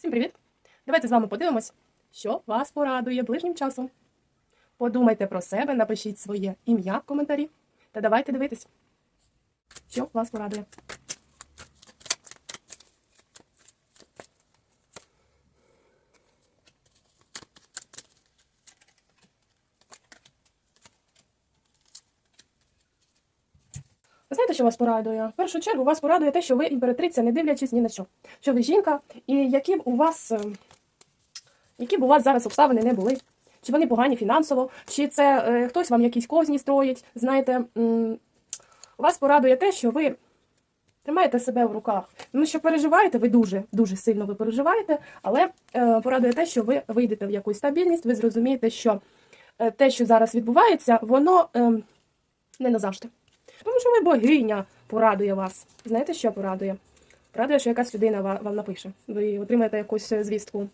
Всім привіт! Давайте з вами подивимось, що вас порадує ближнім часом. Подумайте про себе, напишіть своє ім'я в коментарі та давайте дивитись, що вас порадує. Знаєте, що вас порадує? В першу чергу вас порадує те, що ви імператриця, не дивлячись ні на що. Що ви жінка, і які б у вас, е, які б у вас зараз обставини не були. Чи вони погані фінансово, чи це е, хтось вам якісь козні строїть. Знаєте, м, вас порадує те, що ви тримаєте себе в руках. Тому що переживаєте, ви дуже, дуже сильно ви переживаєте, але е, порадує те, що ви вийдете в якусь стабільність, ви зрозумієте, що е, те, що зараз відбувається, воно е, не назавжди. Тому що ви богиня порадує вас. Знаєте, що порадує? Порадує, що якась людина вам напише. Ви отримаєте якусь е, звістку.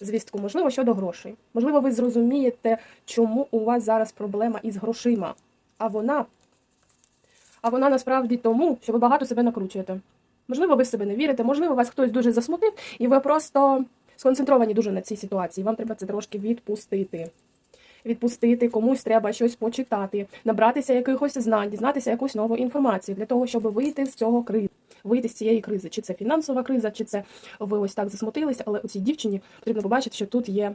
Звістку, можливо, щодо грошей. Можливо, ви зрозумієте, чому у вас зараз проблема із грошима. А вона, а вона насправді тому, що ви багато себе накручуєте. Можливо, ви в себе не вірите, можливо, вас хтось дуже засмутив, і ви просто сконцентровані дуже на цій ситуації. Вам треба це трошки відпустити відпустити, комусь треба щось почитати, набратися якихось знань, дізнатися якусь нову інформацію для того, щоб вийти з цього кризи, вийти з цієї кризи. Чи це фінансова криза, чи це ви ось так засмутилися, але у цій дівчині потрібно побачити, що тут є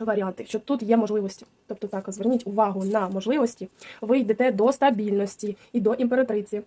варіанти, що тут є можливості. Тобто так, зверніть увагу на можливості, ви йдете до стабільності і до імператриці.